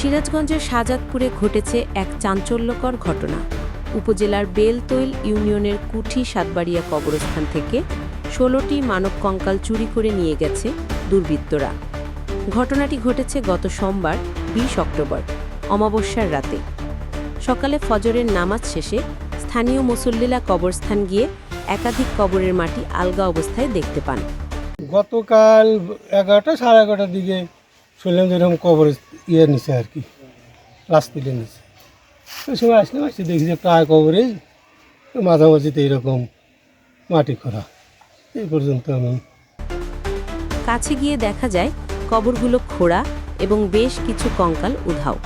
সিরাজগঞ্জের শাহজাদপুরে ঘটেছে এক চাঞ্চল্যকর ঘটনা। উপজেলার বেলতৈল ইউনিয়নের কুঠি সাতবাড়িয়া কবরস্থান থেকে ষোলোটি মানব কঙ্কাল চুরি করে নিয়ে গেছে দুর্বৃত্তরা। ঘটনাটি ঘটেছে গত সোমবার, বিশ অক্টোবর, অমাবস্যার রাতে। সকালে ফজরের নামাজ শেষে স্থানীয় মুসল্লিলা কবরস্থান গিয়ে একাধিক কবরের মাটি আলগা অবস্থায় দেখতে পান। গতকাল এগারোটা, সাড়ে এগারোটার দিকে শুনলাম যে এরকম কবর ইয়ে নিছে আর কি, লাশ তুলে নিছে। ওই সময় আসলাম আসতে দেখি যে প্রায় কবরেই মাঝামাঝিতে এরকম মাটি করা এই পর্যন্ত আমি কাছে গিয়ে দেখা যায়, কবরগুলো খোঁড়া এবং বেশ কিছু কঙ্কাল উধাও।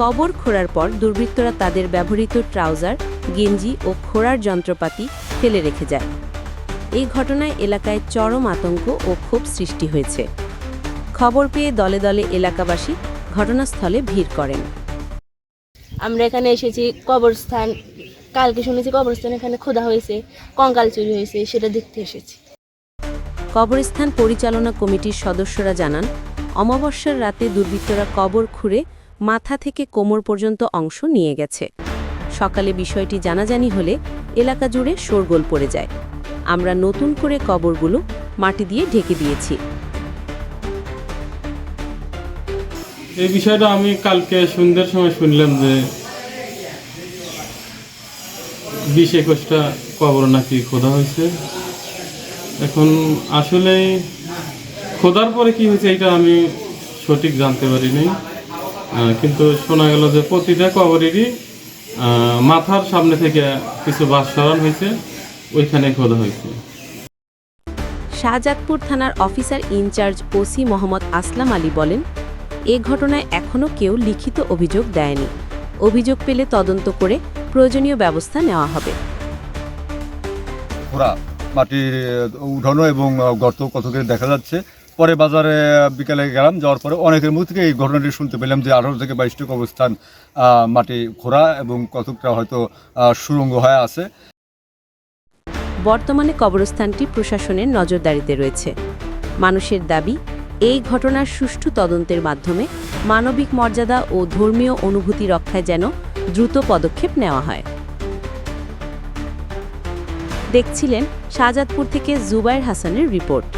কবর খোঁড়ার পর দুর্বৃত্তরা তাদের ব্যবহৃত ট্রাউজার, গেঞ্জি ও খোঁড়ার যন্ত্রপাতি ফেলে রেখে যায়। এই ঘটনায় এলাকায় চরম আতঙ্ক ও ক্ষোভ সৃষ্টি হয়েছে। খবর পেয়ে দলে দলে এলাকাবাসী ঘটনাস্থলে ভিড় করেন। আমরা এখানে এসেছি কবরস্থান কালকে শুনেছি কবরস্থান এখানে খোদা হয়েছে কঙ্কাল চুরি হয়েছে সেটা দেখতে এসেছি। কবরস্থান পরিচালনা কমিটির সদস্যরা জানান অমাবস্যার রাতে দুর্বৃত্তরা কবর খুঁড়ে মাথা থেকে কোমর পর্যন্ত অংশ নিয়ে গেছে। সকালে বিষয়টি জানাজানি হলে এলাকা জুড়ে শোরগোল পড়ে যায়। আমরা নতুন করে কবরগুলো মাটি দিয়ে ঢেকে দিয়েছি। এই বিষয়টা আমি কালকে সন্ধ্যের সময় শুনলাম যে বিশ একুশটা কবর নাকি খোদা হয়েছে। এখন আসলে খোদার পরে কি হয়েছে এটা আমি সঠিক জানতে পারিনি। কিন্তু শোনা গেল যে প্রতিটা কবরেরই মাথার সামনে থেকে কিছু বাস সরান হয়েছে, ওইখানে খোদা হয়েছে। শাহজাদপুর থানার officer in charge OC Mohammad Aslam Ali বলেন এ ঘটনায় এখনও কেউ লিখিত অভিযোগ দেয়নি। অভিযোগ পেলে তদন্ত করে প্রয়োজনীয় ব্যবস্থা নেওয়া হবে। মাটির উঠানো এবং গর্ত কত করে দেখা যাচ্ছে। পরে বাজারে বিকালে গেলাম যাওয়ার পরে অনেকের মুখ থেকে এই ঘটনাটি শুনতে পেলাম যে আঠারো থেকে বাইশটি অবস্থান মাটি খোঁড়া এবং কতকটা হয়তো আহ, সুড়ঙ্গ হয়ে আছে। বর্তমানে কবরস্থানটি প্রশাসনের নজরদারিতে রয়েছে। মানুষের দাবি এই ঘটনার সুষ্ঠু তদন্তের মাধ্যমে মানবিক মর্যাদা ও ধর্মীয় অনুভূতি রক্ষায় যেন দ্রুত পদক্ষেপ নেওয়া হয়। দেখছিলেন শাহজাদপুর থেকে জুবাইর হাসানের রিপোর্ট।